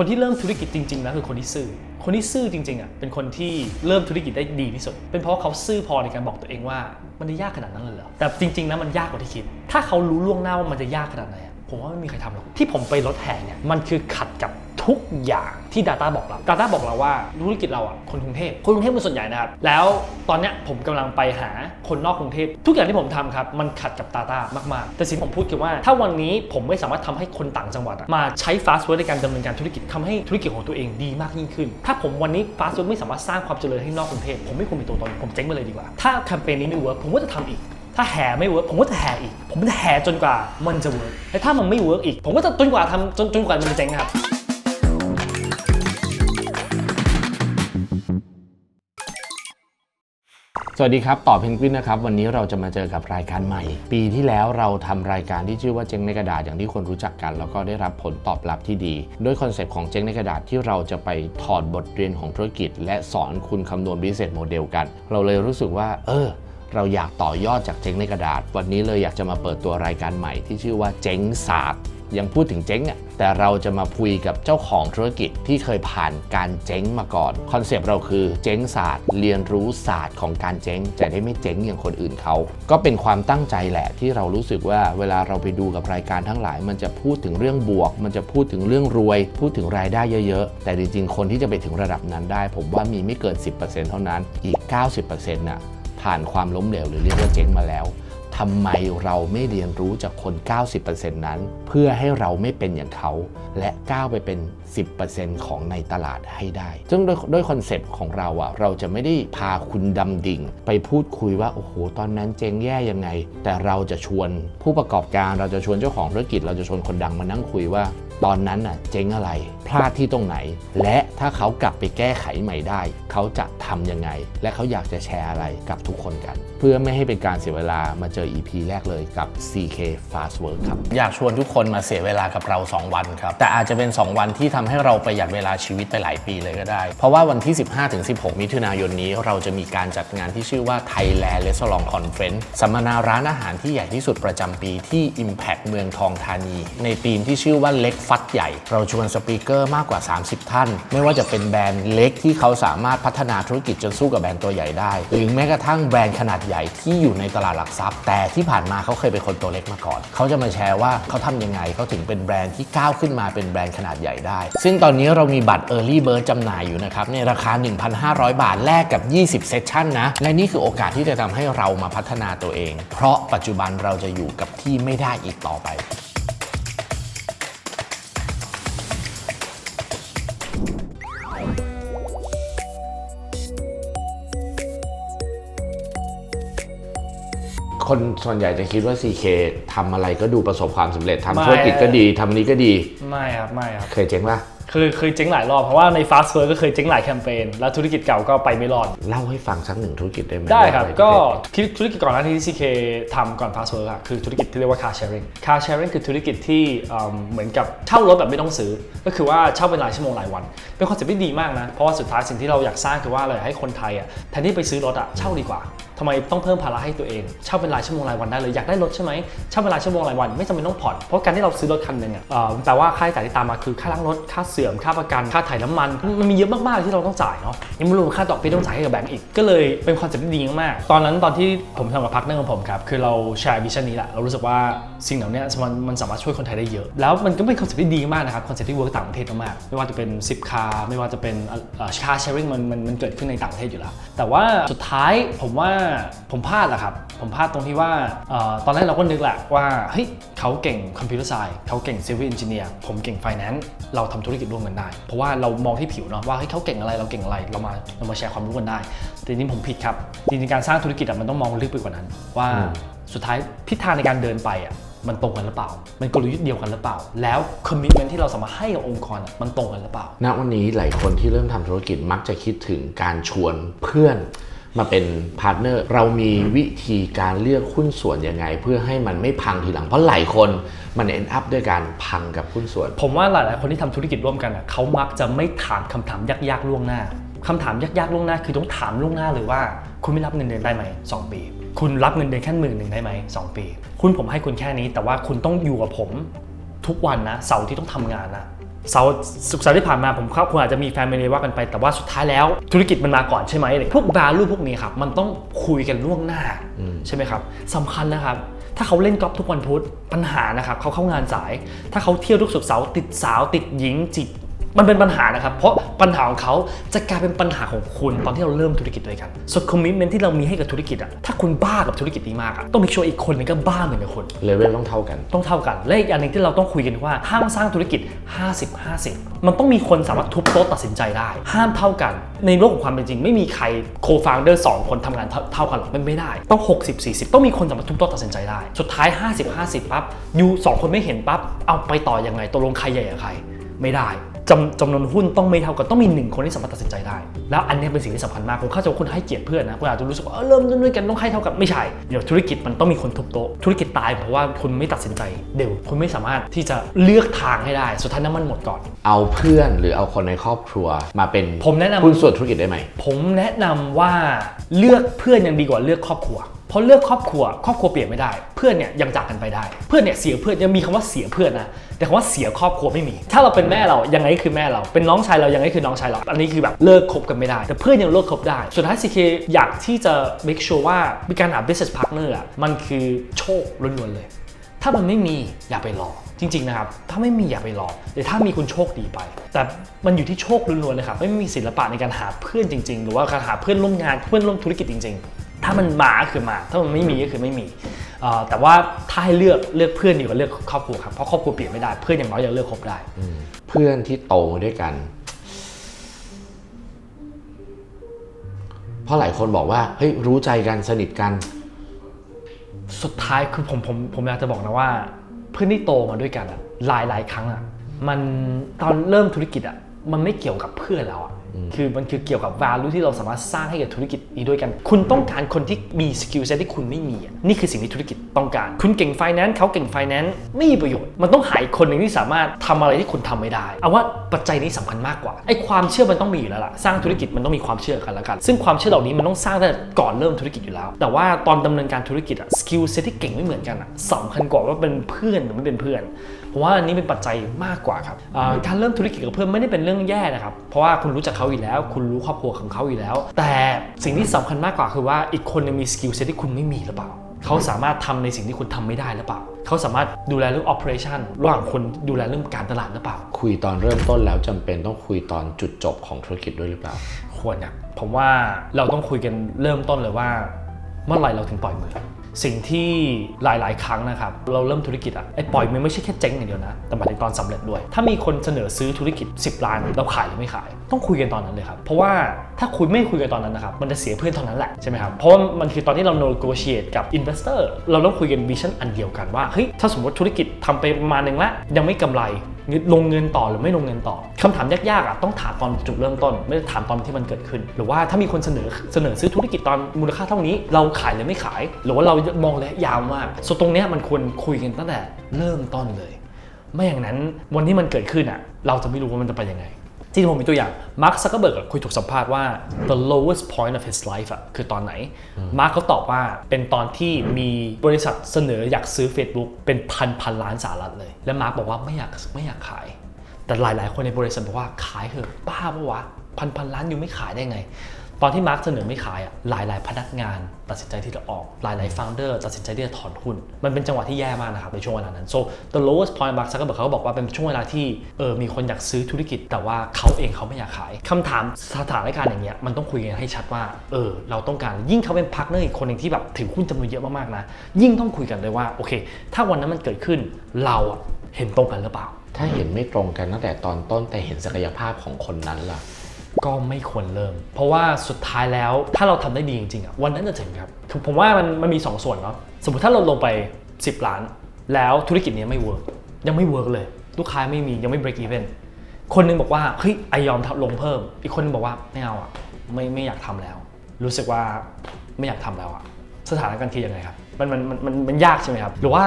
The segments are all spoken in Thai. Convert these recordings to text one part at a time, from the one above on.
คนที่เริ่มธุรกิจจริงๆนะคือคนที่ซื่อ คนที่ซื่อจริงๆอะเป็นคนที่เริ่มธุรกิจได้ดีที่สุด เป็นเพราะเขาซื่อพอในการบอกตัวเองว่ามันจะยากขนาดนั้นเลยเหรอ แต่จริงๆนะมันยากกว่าที่คิด ถ้าเขารู้ล่วงหน้าว่ามันจะยากขนาดไหน ผมว่าไม่มีใครทำหรอก ที่ผมไปรถแห่เนี่ยมันคือขัดกับ ทุกอย่างที่ Data บอกเรา Data บอกเราว่าธุรกิจเราอะคนกรุงเทพคนกรุงเทพเป็นส่วนใหญ่นะครับแล้วตอนเนี้ยผมกำลังไปหาคนนอกกรุงเทพทุกอย่างที่ผมทำครับมันขัดกับ Data มากๆ แต่สิ่งผมพูดคือว่า ถ้าวันนี้ผมไม่สามารถทำให้คนต่างจังหวัดอะมาใช้ fast word ในการดำเนินการธุรกิจทำให้ธุรกิจของตัวเองดีมากยิ่งขึ้น ถ้าผมวันนี้ fast word ไม่สามารถสร้างความเจริญให้นอกกรุงเทพผมไม่ควรมีตัวตนผมเจ๊งไปเลยดีกว่า ถ้าแคมเปญนี้ไม่เวิร์กผมก็จะทำอีกถ้าแห่ไม่เวิร์กผมก็จะแห่อีก ผมจะแห่จนกว่ามันจะเวิร์กและถ้ามันไม่เวิร์กอีก ผมก็จะจนกว่าทำจนจนกว่ามันจะเจ๊งครับ สวัสดีครับ ต่อเพนกวินนะครับ วันนี้เราจะมาเจอกับรายการใหม่ ปีที่แล้วเราทำรายการที่ชื่อว่าเจ๊งในกระดาษอย่างที่คนรู้จักกัน แล้วก็ได้รับผลตอบรับที่ดี ด้วยคอนเซปต์ของเจ๊งในกระดาษที่เราจะไปถอดบทเรียนของธุรกิจ และสอนคุณคำนวณ business model กัน เราเลยรู้สึกว่า เออเราอยากต่อยอดจากเจ๊งในกระดาษ วันนี้เลยอยากจะมาเปิดตัวรายการใหม่ที่ชื่อว่าเจ๊งศาสตร์ ยังพูดถึงเจ๊งอะแต่เราจะมาคุยกับเจ้าของธุรกิจที่เคยผ่านการเจ๊งมาก่อนคอนเซปต์เราคือเจ๊งศาสตร์ เรียนรู้ศาสตร์ของการเจ๊งจะได้ไม่เจ๊งอย่างคนอื่นเขา ก็เป็นความตั้งใจแหละที่เรารู้สึกว่าเวลาเราไปดูกับรายการทั้งหลาย มันจะพูดถึงเรื่องบวก มันจะพูดถึงเรื่องรวย พูดถึงรายได้เยอะๆ แต่จริงๆ คนที่จะไปถึงระดับนั้นได้ ผมว่ามีไม่เกิน 10%เท่านั้นอีก 90%น่ะผ่านความล้มเหลวหรือเรียกว่าเจ๊งมาแล้ว ทำไมเราไม่เรียนรู้จากคน 90%นั้น เพื่อให้เราไม่เป็นอย่างเขา และก้าวไปเป็น 10%ของในตลาดให้ได้ ซึ่งด้วยด้วยคอนเซปต์ของเราอะเราจะไม่ได้พาคุณดำดิ่ง ไปพูดคุยว่าโอ้โหตอนนั้นเจ๊งแย่ยังไง แต่เราจะชวนผู้ประกอบการเราจะชวนเจ้าของธุรกิจ เราจะชวนคนดังมานั่งคุยว่า ตอนนั้นน่ะเจ๊งอะไร พลาดที่ตรงไหน และถ้าเขากลับไปแก้ไขใหม่ได้ เขาจะทำยังไง และเขาอยากจะแชร์อะไรกับทุกคนกัน เพื่อไม่ให้เป็นการเสียเวลามาเจอ EP แรกเลยกับ CK Fast Work ครับ อยากชวนทุกคนมาเสียเวลากับเรา 2 วันครับ แต่อาจจะเป็น 2 วันที่ทำให้เราประหยัดเวลาชีวิตไปหลายปีเลยก็ได้ เพราะว่าวันที่ 15-16 มิถุนายนนี้เราจะมีการจัดงานที่ชื่อว่า Thailand Restaurant Conference สัมมนาร้านอาหารที่ใหญ่ที่สุดประจำปีที่ Impact เมืองทองธานี ในธีมที่ชื่อว่าเล็กฟัดใหญ่ เราชวนสปีกเกอร์มากกว่า 30 ท่าน ไม่ว่าจะเป็นแบรนด์เล็กที่เขาสามารถพัฒนาธุรกิจจนสู้กับแบรนด์ตัวใหญ่ได้ หรือแม้กระทั่งแบรนด์ขนาดใหญ่ที่อยู่ในตลาดหลักทรัพย์ แต่ที่ผ่านมาเขาเคยเป็นคนตัวเล็กมาก่อน เขาจะมาแชร์ว่าเขาทำยังไงเขาถึงเป็นแบรนด์ที่ก้าวขึ้นมาเป็นแบรนด์ขนาดใหญ่ได้ ซึ่งตอนนี้เรามีบัตร Early Bird จำหน่ายอยู่นะครับในราคา 1,500 บาทแลกกับ 20 เซสชั่นนะ และนี่คือโอกาสที่จะทำให้เรามาพัฒนาตัวเอง เพราะปัจจุบันเราจะอยู่กับที่ไม่ได้อีกต่อไป คนส่วนใหญ่จะคิดว่า CK ทำอะไรก็ดูประสบความสำเร็จทำธุรกิจก็ดีทำอันนี้ก็ดี ไม่ครับไม่ครับ เคยเจ๊งป่ะคือเคยเจ๊งหลายรอบ เพราะว่าใน fast word ก็เคยเจ๊งหลายแคมเปญแล้วธุรกิจเก่าก็ไปไม่รอด เล่าให้ฟังสักหนึ่งธุรกิจได้ไหมได้ครับว่าอะก็ที่ที่ธุรกิจก่อนหน้านี้ที่ CK ทำก่อน fast word อะคือธุรกิจที่เรียกว่า car sharing car sharing คือธุรกิจที่เอิ่มเหมือนกับเช่ารถแบบไม่ต้องซื้อ ก็คือว่าเช่าเป็นรายชั่วโมงรายวัน เป็นคอนเซ็ปต์ที่ดีมากนะ เพราะว่าสุดท้ายสิ่งที่เราอยากสร้างคือว่าเราอยากให้คนไทยอะแทนที่ไปซื้อรถอะเช่าดีกว่า ทำไมต้องเพิ่มภาระให้ตัวเอง เช่าเป็นรายชั่วโมงรายวันได้เลยอยากได้รถใช่ไหมเช่าเป็นรายชั่วโมงรายวันไม่จำเป็นต้องผ่อนเพราะการที่เราซื้อรถคันหนึ่งอะเอ่อแปลว่าค่าใช้จ่ายที่ตามมาคือค่าล้างรถค่าเสื่อมค่าประกันค่าถ่ายน้ำมันมันมีเยอะมากๆที่เราต้องจ่ายเนาะยังไม่รวมค่าดอกเบี้ยต้องจ่ายให้กับแบงก์อีกก็เลยเป็นคอนเซ็ปต์ที่ดีมากตอนนั้นตอนที่ผมทำกับพาร์ทเนอร์ของผมครับคือเราแชร์วิชั่นนี้แหละเรารู้สึกว่าสิ่งเหล่านี้มันมันสามารถช่วยคนไทยได้เยอะ แล้วมันก็เป็นคอนเซ็ปต์ที่ดีมากนะครับคอนเซ็ปต์ที่เวิร์กต่างประเทศมากๆไม่ว่าจะเป็น10คาร์ไม่ว่าจะเป็นคาร์แชร์ริงมันมันมันเกิดขึ้นในต่างประเทศอยู่แล้วแต่ว่าสุดท้ายผมว่าผมพลาดแหละครับ ผมพลาดตรงที่ว่าเอ่อตอนแรกเราก็นึกแหละว่าเฮ้ยเขาเก่งคอมพิวเตอร์ไซน์เขาเก่งซิวิลเอนจิเนียร์ผมเก่งไฟแนนซ์เราทำธุรกิจร่วมกันได้ เพราะว่าเรามองที่ผิวเนาะว่าเฮ้ยเขาเก่งอะไรเราเก่งอะไรเรามาเรามาแชร์ความรู้กันได้ แต่จริงๆผมผิดครับจริงๆการสร้างธุรกิจอะมันต้องมองลึกไปกว่านั้น ว่าสุดท้ายทิศทางในการเดินไปอะมันตรงกันหรือเปล่า มันกลยุทธ์เดียวกันหรือเปล่า แล้วคอมมิชเมนที่เราสามารถให้กับองค์กรอะมันตรงกันหรือเปล่า ณ วันนี้หลายคนที่เริ่มทำธุรกิจมักจะคิดถึงการชวนเพื่อน มาเป็นพาร์ทเนอร์เรามีวิธีการเลือกหุ้นส่วนยังไง เพื่อให้มันไม่พังทีหลังเพราะหลายคนมันเอ็นอัพด้วยการพังกับหุ้นส่วน ผมว่าหลายๆคนที่ทำธุรกิจร่วมกันอะเขามักจะไม่ถามคำถามยากๆล่วงหน้าคำถามยากๆล่วงหน้า คือต้องถามล่วงหน้าเลยว่า คุณไม่รับเงินเดือนได้ไหมสองปี คุณรับเงินเดือนแค่หมื่นหนึ่งได้ไหมสองปี คุณผมให้คุณแค่นี้ แต่ว่าคุณต้องอยู่กับผมทุกวันนะเสาร์ที่ต้องทำงานนะ เสาร์สุกร์เสาร์ที่ผ่านมาผมครับคุณอาจจะมีแฟนเมลีว่ากันไปแต่ว่าสุดท้ายแล้ว ธุรกิจมันมาก่อนใช่ไหมอะไรพวก value พวกนี้ครับมันต้องคุยกันล่วงหน้าใช่ไหมครับสำคัญนะครับ ถ้าเขาเล่นกอล์ฟทุกวันพุธปัญหานะครับเขาเข้างานสาย ถ้าเขาเที่ยวทุกศุกร์เสาร์ติดสาวติดหญิงจิต มันเป็นปัญหานะครับ เพราะปัญหาของเขาจะกลายเป็นปัญหาของคุณตอนที่เราเริ่มธุรกิจด้วยกันส่วนคอมมิชเมนที่เรามีให้กับธุรกิจอะถ้าคุณบ้ากับธุรกิจนี้มากอะต้องมีชัวร์อีกคนหนึงก็บ้าเหมือนกับคุณเลเวลต้องเท่ากัน ต้องเท่ากัน และอีกอันหนึงที่เราต้องคุยกันว่าห้ามสร้างธุรกิจ 50 50 มันต้องมีคนสามารถทุบโต๊ะตัดสินใจได้ ห้ามเท่ากัน ในโลกของความเป็นจริง ไม่มีใครโคฟาวเดอร์สองคนทำงานเท่าเท่ากันหรอกมันไม่ได้ ต้อง 60 40 ต้องมีคนสามารถทุบโต๊ะตัดสินใจได้ สุดท้าย 50 50ปั๊บยูสองคนไม่เห็นปั๊บเอาไปต่อยังไงตกลงใครใหญ่กับใคร ไม่ได้ จำจำนวนหุ้นต้องไม่เท่ากันต้องมีหนึ่งคนที่สามารถตัดสินใจได้ แล้วอันเนี้ยเป็นสิ่งที่สำคัญมากผมเข้าใจว่าคุณให้เกียรติเพื่อนนะคุณอาจจะรู้สึกว่าเออเริ่มต้นด้วยกันต้องให้เท่ากันไม่ใช่เดี๋ยวธุรกิจมันต้องมีคนทุบโต๊ะธุรกิจตายเพราะว่าคุณไม่ตัดสินใจเดี๋ยวคุณไม่สามารถที่จะเลือกทางให้ได้ สุดท้ายน้ำมันหมดก่อน เอาเพื่อนหรือเอาคนในครอบครัวมาเป็นผมแนะนำ หุ้นส่วนธุรกิจได้ไหม ผมแนะนำว่าเลือกเพื่อนยังดีกว่าเลือกครอบครัว เพราะเลือกครอบครัว ครอบครัวเปลี่ยนไม่ได้ เพื่อนเนี่ยยังจากกันไปได้ เพื่อนเนี่ยเสียเพื่อนยังมีคำว่าเสียเพื่อนนะแต่คำว่าเสียครอบครัวไม่มี ถ้าเราเป็นแม่เรายังไงก็คือแม่เรา เป็นน้องชายเรายังไงคือน้องชายเรา อันนี้คือแบบเลิกคบกันไม่ได้ แต่เพื่อนยังเลิกคบได้ สุดท้าย CK อยากที่จะ make sure ว่ามีการหา business partner อะมันคือโชคล้วนๆเลย ถ้ามันไม่มีอย่าไปรอจริงๆนะครับ ถ้าไม่มีอย่าไปรอแต่ถ้ามีคุณโชคดีไป แต่มันอยู่ที่โชคล้วนๆเลยครับ ไม่มีศิลปะในการหาเพื่อนจริง ๆ หรือว่าการหาเพื่อนร่วมงานเพื่อนร่วมธุรกิจจริง ๆ ถ้ามันมาก็คือมา ถ้ามันไม่มีก็คือไม่มีเอ่อแต่ว่าถ้าให้เลือกเลือกเพื่อนดีกว่าเลือกครอบครัวครับ เพราะครอบครัวเปลี่ยนไม่ได้ เพื่อนอย่างน้อยยังเลือกคบได้ เพื่อนที่โตมาด้วยกัน เพราะหลายคนบอกว่าเฮ้ยรู้ใจกันสนิทกัน สุดท้ายคือผมผมผมอยากจะบอกนะว่า เพื่อนที่โตมาด้วยกันอะหลายหลายครั้งอะมันตอนเริ่มธุรกิจอะมันไม่เกี่ยวกับเพื่อนแล้วอะ คือมันคือเกี่ยวกับ value ที่เราสามารถสร้างให้กับธุรกิจนี้ด้วยกัน คุณต้องการคนที่มี skill set ที่คุณไม่มีอะนี่คือสิ่งที่ธุรกิจต้องการ คุณเก่ง finance เขาเก่ง finance ไม่มีประโยชน์ มันต้องหาอีกคนหนึ่งที่สามารถทำอะไรที่คุณทำไม่ได้ เอาว่าปัจจัยนี้สำคัญมากกว่า ไอ้ความเชื่อมันต้องมีอยู่แล้วล่ะ สร้างธุรกิจมันต้องมีความเชื่อกันแล้วกัน ซึ่งความเชื่อเหล่านี้มันต้องสร้างตั้งแต่ก่อนเริ่มธุรกิจอยู่แล้ว แต่ว่าตอนดำเนินการธุรกิจอะสกิลเซ็ตที่เก่งไม่เหมือนกันอะสำคัญกว่าว่าเป็นเพื่อนหรือไม่เป็นเพื่อน ผมว่าอันนี้เป็นปัจจัยมากกว่าครับอ่าการเริ่มธุรกิจกับเพื่อนไม่ได้เป็นเรื่องแย่นะครับ เพราะว่าคุณรู้จักเขาอยู่แล้ว คุณรู้ครอบครัวของเขาอยู่แล้ว แต่สิ่งที่สำคัญมากกว่าคือว่าอีกคนยังมีสกิลเซ็ตที่คุณไม่มีหรือเปล่าเขาสามารถทำในสิ่งที่คุณทำไม่ได้หรือเปล่า เขาสามารถดูแลเรื่อง operation ระหว่างคนดูแลเรื่องการตลาดหรือเปล่า คุยตอนเริ่มต้นแล้วจำเป็นต้องคุยตอนจุดจบของธุรกิจด้วยหรือเปล่า ควรนะผมว่าเราต้องคุยกันเริ่มต้นเลยว่า เมื่อไหร่เราถึงปล่อยมือ สิ่งที่หลาย ๆ ครั้งนะครับ เราเริ่มธุรกิจอะไอ้ปล่อยมือไม่ใช่แค่เจ๊งอย่างเดียวนะ แต่หมายถึงตอนสำเร็จด้วย ถ้ามีคนเสนอซื้อธุรกิจ 10 ล้านเราขายหรือไม่ขาย ต้องคุยกันตอนนั้นเลยครับ เพราะว่าถ้าคุยไม่คุยกันตอนนั้นนะครับ มันจะเสียเพื่อนเท่านั้นแหละใช่ไหมครับ เพราะว่ามันคือตอนที่เรา negotiate กับ investor เราต้องคุยกันวิชั่นอันเดียวกันว่าเฮ้ยถ้าสมมติธุรกิจทำไปประมาณหนึ่งแล้วยังไม่กำไร ลงเงินต่อหรือไม่ลงเงินต่อคำถามยากๆอะต้องถามตอนจุดเริ่มต้น ไม่ได้ถามตอนที่มันเกิดขึ้น หรือว่าถ้ามีคนเสนอเสนอซื้อธุรกิจตอนมูลค่าเท่านี้ เราขายหรือไม่ขาย หรือว่าเรามองระยะยาวมากส่วนตรงเนี้ยมันควรคุยกันตั้งแต่เริ่มต้นเลย ไม่อย่างนั้นวันที่มันเกิดขึ้นอะ เราจะไม่รู้ว่ามันจะไปยังไง ที่ผมมีตัวอย่างมาร์คซักเกอร์เบิร์กคุยถูกสัมภาษณ์ว่า the lowest point of his life อะคือตอนไหน มาร์คเขาตอบว่าเป็นตอนที่มีบริษัทเสนออยากซื้อ Facebook เป็นพันพันล้านสหรัฐเลย และมาร์คบอกว่าไม่อยากไม่อยากขาย แต่หลาย ๆ คนในบริษัทบอกว่าขายเถอะบ้าปะวะพันพันล้านอยู่ไม่ขายได้ไง ตอนที่มาร์คเสนอไม่ขายอะหลายๆพนักงาน ตัดสินใจที่จะออกหลายๆฟ o วเดอร์ตัดสินใจที่จะถอนหุ้น มันเป็นจังหวะที่แย่มากนะครับในช่วงเวลานั้น so the lowest point มาร์คซักเกอร์เบิร์กเขาก็บอกว่าเป็นช่วงเวลาที่เออมีคนอยากซื้อธุรกิจ แต่ว่าเขาเองเขาไม่อยากขายคำถามสถานการณ์อย่างเงี้ยมันต้องคุยกันให้ชัดว่าเออเราต้องการยิ่งเขาเป็นพาร์ทเนอร์อีกคนหนึ่งที่แบบถือหุ้นจำนวนเยอะมากๆนะยิ่งต้องคุยกันเลยว่าโอเค ถ้าวันนั้นมันเกิดขึ้นเราเห็นตรงกันหรือเปล่า ถ้าเห็นไม่ตรงกันตั้งแต่ตอนต้นแต่เห็นศักยภาพของคนนั้นล่ะ ก็ไม่ควรเริ่ม เพราะว่าสุดท้ายแล้วถ้าเราทำได้ดีจริงๆอะวันนั้นจะถึงครับคือผมว่ามันมันมี2ส่วนเนาะสมมติถ้าเราลงไป 10 ล้าน แล้วธุรกิจเนี้ยไม่เวิร์กยังไม่เวิร์กเลย ลูกค้าไม่มียังไม่ break even คนหนึงบอกว่าเฮ้ยไอยอมลงเพิ่ม อีกคนหนึงบอกว่าไม่เอาอะไม่ไม่อยากทำแล้ว รู้สึกว่าไม่อยากทำแล้วอะสถานการณ์คือยังไงครับ มันมันมันมันยากใช่ไหมครับ หรือว่า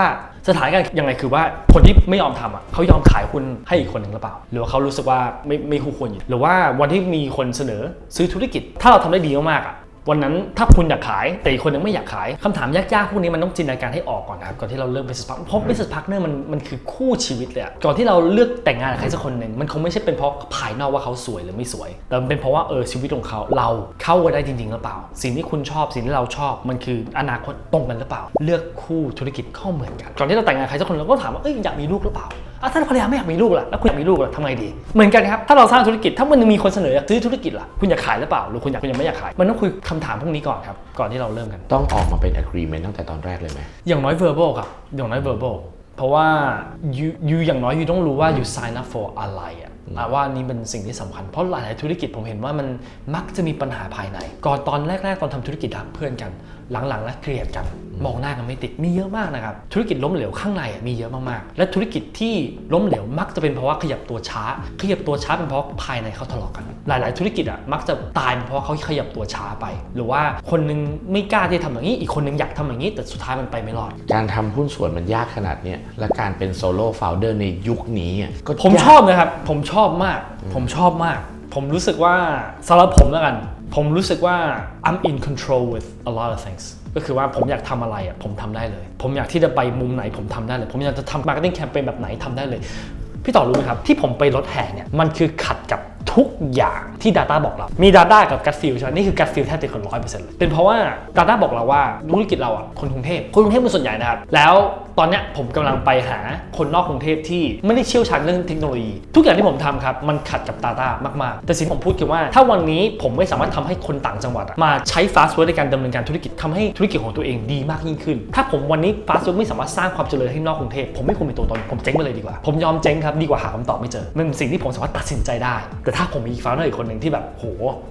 สถานการณ์ยังไงคือว่าคนที่ไม่ยอมทำอะเขายอมขายคุณให้อีกคนหนึ่งหรือเปล่า หรือว่าเขารู้สึกว่าไม่ไม่คู่ควรอยู่หรือว่าวันที่มีคนเสนอซื้อธุรกิจ ถ้าเราทำได้ดีมากๆอะ วันนั้นถ้าคุณอยากขายแต่อีกคนนึงไม่อยากขายคำถามยากๆพวกนี้มันต้องจินตนาการให้ออกก่อนนะครับก่อนที่เราเริ่ม business partner เพราะ business partner มันมันคือคู่ชีวิตเลยก่อนที่เราเลือกแต่งงานกับใครสักคนหนึ่งมันคงไม่ใช่เป็นเพราะภายนอกว่าเขาสวยหรือไม่สวย แต่มันเป็นเพราะว่าเออชีวิตของเขาเราเข้ากันได้จริงๆหรือเปล่า สิ่งที่คุณชอบสิ่งที่เราชอบมันคืออนาคตตรงกันหรือเปล่า เลือกคู่ธุรกิจเข้าเหมือนกันก่อนที่เราแต่งงานใครสักคนเราก็ถามว่าเอ้ยอยากมีลูกหรือเปล่าอะถ้าภรรยาไม่อยากมีลูกล่ะแล้วคุณอยากมีลูกล่ะทำไงดี เหมือนกันครับถ้าเราสร้างธุรกิจถ้ามันมีคนเสนออยากซื้อธุรกิจล่ะคุณอยากขายหรือเปล่าหรือคุณอยากคุณยังไม่อยากขายมันต้องคุยคำถามพวกนี้ก่อนครับ ก่อนที่เราเริ่มกัน ต้องออกมาเป็น agreement ตั้งแต่ตอนแรกเลยไหม อย่างน้อย verbal ครับ อย่างน้อย verbal เพราะว่า you you อย่างน้อย you ต้องรู้ว่า you sign up for อะไรอะอะว่านี่เป็นสิ่งที่สำคัญ เพราะหลายๆธุรกิจผมเห็นว่ามันมักจะมีปัญหาภายใน ก่อนตอนแรก ๆ ตอนทำธุรกิจรักเพื่อนกัน หลังๆแล้วเกลียดกันมองหน้ากันไม่ติดมีเยอะมากนะครับธุรกิจล้มเหลวข้างในอะมีเยอะมากๆ และธุรกิจที่ล้มเหลวมักจะเป็นเพราะว่าขยับตัวช้า ขยับตัวช้าเป็นเพราะภายในเขาทะเลาะกัน หลาย ๆ ธุรกิจอะมักจะตายเป็นเพราะเขาขยับตัวช้าไป หรือว่าคนนึงไม่กล้าที่จะทำอย่างนี้อีกคนนึงอยากทำอย่างนี้แต่สุดท้ายมันไปไม่รอด การทำหุ้นส่วนมันยากขนาดเนี้ยและการเป็นโซโล่ฟ o วเดอร์ในยุคนี้อะก็ผมยากชอบนะครับผมชอบมาก ผมชอบมาก ผมรู้สึกว่าสำหรับผมแล้วกัน ผมรู้สึกว่า I'm in control with a lot of things ก็คือว่าผมอยากทำอะไรอะผมทำได้เลย ผมอยากที่จะไปมุมไหนผมทำได้เลย ผมอยากจะทำ marketing campaign แบบไหนทำได้เลย พี่ต่อรู้ไหมครับ ที่ผมไปรถแห่เนี่ยมันคือขัดกับทุกอย่าง ที่ Data บอกเรา มี Data กับ Gut Feel ใช่ไหมนี่คือ Gut Feel แทบจะคนร้อยเปอร์เซ็นต์เลยเป็นเพราะว่า Data บอกเราว่าธุรกิจเราอะคนกรุงเทพคนกรุงเทพเป็นส่วนใหญ่นะครับแล้วตอนเนี้ยผมกำลังไปหาคนนอกกรุงเทพที่ไม่ได้เชี่ยวชาญเรื่องเทคโนโลยี ทุกอย่างที่ผมทำครับมันขัดกับ Data มากๆ แต่สิ่งผมพูดคือว่า ถ้าวันนี้ผมไม่สามารถทำให้คนต่างจังหวัด มาใช้ Fast Work ในการดำเนินการธุรกิจทำให้ธุรกิจของตัวเองดีมากยิ่งขึ้น ถ้าผมวันนี้ Fast Work ไม่สามารถสร้างความเจริญให้นอกกรุงเทพผมไม่ควรเป็นตัวตนผมเจ๊งไปเลยดีกว่าผมยอมเจ๊งครับดีกว่าหาคำตอบไม่เจอมันเป็นสิ่งที่ผมสามารถตัดสินใจได้ แต่ถ้าผมมี founder อีกคนนึ่งที่แบบโห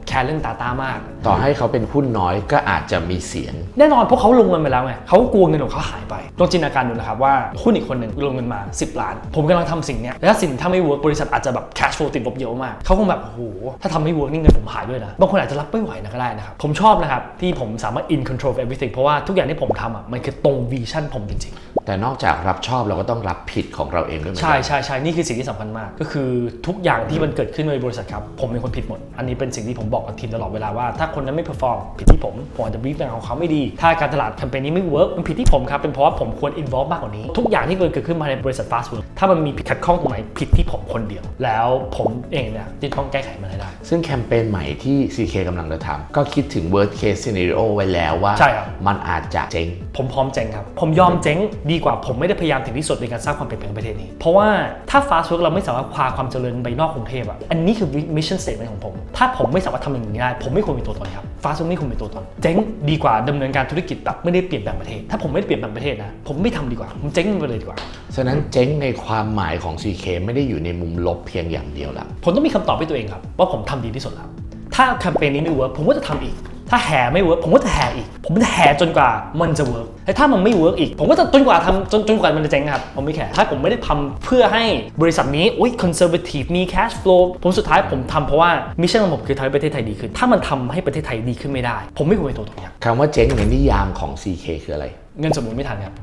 แคร์เรื่อง Data มาก ต่อให้เขาเป็นหุ้นน้อยก็อาจจะมีเสียง แน่นอนเพราะเขาลงเงินไปแล้วไงเขาก็กลัวเงินของเขาหายไปลองจินตนาการดูนะครับว่าหุ้นอีกคนหนึ่งลงเงินมา 10 ล้าน ผมกำลังทำสิ่งเนี้ยแล้วสิ่งถ้าไม่เวิร์กบริษัทอาจจะแบบ cash flow ติดลบเยอะมากเขาคงแบบโอ้โหถ้าทำไม่เวิร์กนี่เงินผมหายด้วยนะบางคนอาจจะรับไม่ไหวนะก็ได้นะครับผมชอบนะครับที่ผมสามารถ in control of everything เพราะว่าทุกอย่างที่ผมทำอะมันคือตรง vision ผมจริงๆแต่นอกจากรับชอบเราก็ต้องรับผิดของเราเองด้วยเหมือนใช่กันใช่ใช่นี่คือสิ่งที่สำคัญมาก ก็คือทุกอย่างที่มันเกิดขึ้นในบริษัทครับผมเป็นคนผิดหมด อันนี้เป็นสิ่งที่ผมบอกกับทีมตลอดเวลาว่าถ้าคนนั้นไม่เพอร์ฟอร์มผิดที่ผมผมอาจจะบรีฟงานของเขาไม่ดี ถ้าการตลาดแคมเปญนี้ไม่เวิร์กมันผิดที่ผมครับเป็นเพราะว่าผมควรอินวอล์มากกว่านี้ ทุกอย่างที่เกิดขึ้นมาในบริษัทฟาสต์ฟู้ดถ้ามันมีผิดขัดข้องตรงไหนผิดที่ผมคนเดียว แล้วผมเองเนี่ยที่ต้องแก้ไขมันให้ได้ ซึ่งแคมเปญใหม่ที่ CK กำลังจะทำก็คิดถึง worst case scenario ไว้แล้วว่าใช่ครับ มันอาจจะเจ๊ง ผมพร้อมเจ๊งครับ ผมยอมเจ๊งดีกว่าผมไม่ได้พยายามถึงที่สุดในการสร้างความเปลี่ยนแปลงในประเทศนี้ เพราะว่าถ้าฟาสต์ o วิร์กเราไม่สามารถพาความเจริญไปนอกกรุงเทพอะ อันนี้คือมิชชั่นสเต t เมนต์ของผม ถ้าผมไม่สามารถทำอย่างนี้ได้ ผมไม่ควรมีตัวตนครับฟาสต์ o วิร์กไม่ควรมีตัวตน เจ๊งดีกว่าดำเนินการธุรกิจแบบไม่ได้เปลี่ยนแปลงประเทศ ถ้าผมไม่ได้เปลี่ยนแปลงประเทศนะ ผมไม่ทำดีกว่า ผมเจ๊งมันไปเลยดีกว่า ฉะนั้นเจ๊งในความหมายของ CK ไม่ได้อยู่ในมุมลบเพียงอย่างเดียวละผมต้องมีคำตอบให้ตัวเองครับว่าผมทำดีที่สุดแล้ว ถ้าแคมเปญนี้ไม่เวิร์กผมก็จะทำอีก ถ้าแห่ไม่เวิร์กผมก็จะแห่อีก ผมจะแห่จนกว่ามันจะเวิร์กแต่ถ้ามันไม่เวิร์กอีก ผมก็จะจนกว่าทำจนจนกว่ามันจะเจ๊งครับ ผมไม่แคร์ถ้าผมไม่ได้ทำเพื่อให้บริษัทนี้อุ้ย conservative มี cash flow ผมสุดท้ายผมทำเพราะว่ามิชชั่นของผมคือทำให้ประเทศไทยดีขึ้น ถ้ามันทำให้ประเทศไทยดีขึ้นไม่ได้ ผมไม่ควรเป็นตัวตนครับคำว่าเจ๊งในนิยามของ CK คืออะไร เงินสมมุติไม่ทันครับ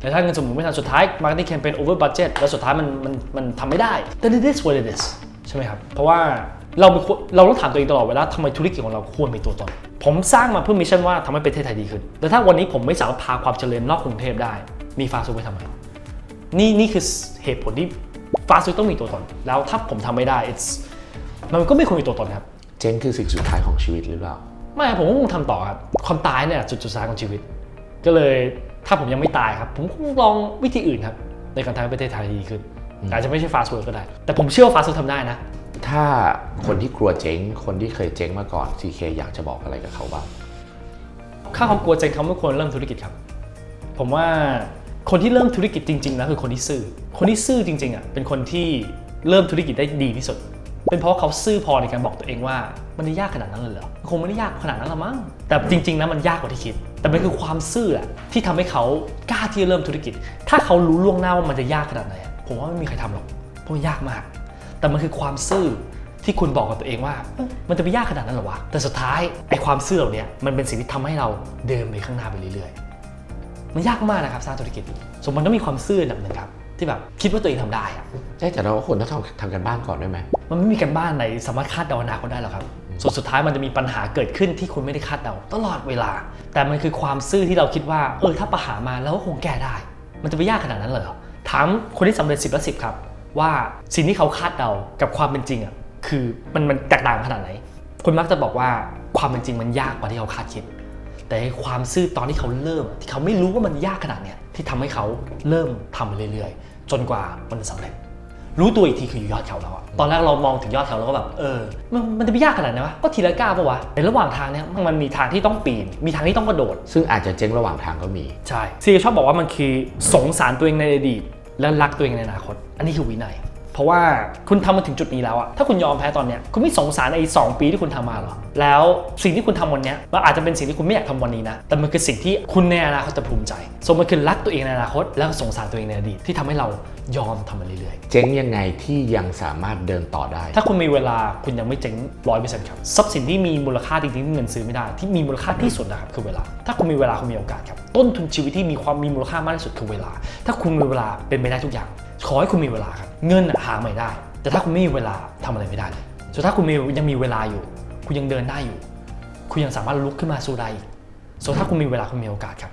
แต่ถ้าเงินสมมุติไม่ทันสุดท้าย marketing campaign over budget แล้วสุดท้ายมันมันมันทำไม่ได้ then it is what it is ใช่ไหมครับเพราะว่าเราเป็นคนเราต้องถามตัวเองตลอดเวลาทำไมธุรกิจของเราควรมีตัวตน ผมสร้างมาเพื่อมิชชั่นว่าทำให้ประเทศไทยดีขึ้น แต่ถ้าวันนี้ผมไม่สามารถพาความเจริญนอกกรุงเทพได้ มีฟาสต์ฟู้ดไปทำไม นี่นี่คือเหตุผลที่ฟาสต์ฟู้ดต้องมีตัวตน แล้วถ้าผมทำไม่ได้ it's มันก็ไม่ควรมีตัวตนครับ เจ๊งคือสิ่งสุดท้ายของชีวิตหรือเปล่า ไม่ครับผมก็คงทำต่อครับ ความตายเนี่ยจุดจุดสุดท้ายของชีวิต ก็เลยถ้าผมยังไม่ตายครับ ผมคงลองวิธีอื่นครับในการทำให้ประเทศไทยดีขึ้น อาจจะไม่ใช่ฟาสต์เวิร์ก็ได้ แต่ผมเชื่อว่าฟาสต์เวิร์ทำได้นะ ถ้าคนที่กลัวเจ๊ง คนที่เคยเจ๊งมาก่อน CK อยากจะบอกอะไรกับเขาบ้างถ้าเขากลัวเจ๊งเขาไม่ควรเริ่มธุรกิจครับ ผมว่าคนที่เริ่มธุรกิจจริงๆแล้วคือคนที่ซื่อ คนที่ซื่อจริงๆอะเป็นคนที่เริ่มธุรกิจได้ดีที่สุด เป็นเพราะเขาซื่อพอในการบอกตัวเองว่า มันจะยากขนาดนั้นเลยเหรอคงไม่ได้ยากขนาดนั้นหรอกมั้งแต่จริงๆนะมันยากกว่าที่คิด แต่มันคือความซื่ออะที่ทำให้เขากล้าที่จะเริ่มธุรกิจ ถ้าเขารู้ล่วงหน้าว่ามันจะยากขนาดไหนผมว่าไม่มีใครทำหรอกเพราะมันยากมาก แต่มันคือความซื่อที่คุณบอกกับตัวเองว่าเอ้ยมันจะไปยากขนาดนั้นเหรอวะ แต่สุดท้ายไอ้ความซื่อเหล่านี้มันเป็นสิ่งที่ทำให้เราเดินไปข้างหน้าไปเรื่อยๆ มันยากมากนะครับสร้างธุรกิจสมมติต้องมีความซื่ออันดับหนึ่งครับที่แบบคิดว่าตัวเองทำได้อะใช่แต่เราก็ควรต้องทำทำกันบ้านก่อนด้วยไหมมันไม่มีกันบ้านไหนสามารถคาดเดาอนาคตได้หรอกครับส่วนสุดท้ายมันจะมีปัญหาเกิดขึ้นที่คุณไม่ได้คาดเดาตลอดเวลา แต่มันคือความซื่อที่เราคิดว่าเออถ้าปัญหามาแล้วก็คงแก้ได้ มันจะไปยากขนาดนั้นเลยเหรอถามคนที่สำเร็จ10ละ10ครับ ว่าสิ่งที่เขาคาดเดากับความเป็นจริงอะคือมันมันแตกต่างขนาดไหน คนมักจะบอกว่าความเป็นจริงมันยากกว่าที่เขาคาดคิด แต่ไอ้ความซื่อตอนที่เขาเริ่ม ที่เขาไม่รู้ว่ามันยากขนาดเนี้ยที่ทำให้เขาเริ่มทำไปเรื่อยๆ จนกว่ามันจะสำเร็จ รู้ตัวอีกทีคืออยู่ยอดเขาแล้วอะตอนแรกเรามองถึงยอดเขาแล้วก็แบบเออมันมันจะไม่ยากขนาดนั้นวะก็ทีละก้าวปะวะในระหว่างทางเนี้ยมันมีทางที่ต้องปีน มีทางที่ต้องกระโดด ซึ่งอาจจะเจ๊งระหว่างทางก็มีใช่ซีชอบบอกว่ามันคือสงสารตัวเองในอดีตและรักตัวเองในอนาคต อันนี้คือวินัย เพราะว่าคุณทำมาถึงจุดนี้แล้วอะถ้าคุณยอมแพ้ตอนเนี้ยคุณไม่สงสารไอ้สองปีที่คุณทำมาหรอ แล้วสิ่งที่คุณทำวันเนี้ยมันอาจจะเป็นสิ่งที่คุณไม่อยากทำวันนี้นะ แต่มันคือสิ่งที่คุณในอนาคตจะภูมิใจส่วนมันคือรักตัวเองในอนาคต แล้วก็สงสารตัวเองในอดีตที่ทำให้เรายอมทำมันเรื่อยๆ เจ๊งยังไงที่ยังสามารถเดินต่อได้ ถ้าคุณมีเวลาคุณยังไม่เจ๊งร้อยเปอร์เซ็นต์ครับทรัพย์สินที่มีมูลค่าจริงๆที่เงินซื้อไม่ได้ ที่มีมูลค่าที่สุดนะครับคือเวลา ถ้าคุณมีเวลาคุณมีโอกาสครับ ต้นทุนชีวิตที่มีความมีมูลค่ามากที่สุดคือเวลา ถ้าคุณมีเวลาเป็นไปได้ทุกอย่าง ขอให้คุณมีเวลาครับเงินหาใหม่ได้ แต่ถ้าคุณไม่มีเวลาทำอะไรไม่ได้เลยส่วนถ้าคุณมียังมีเวลาอยู่ คุณยังเดินได้อยู่ คุณยังสามารถลุกขึ้นมาสู้ได้อีกส่วนถ้าคุณมีเวลาคุณมีโอกาสครับ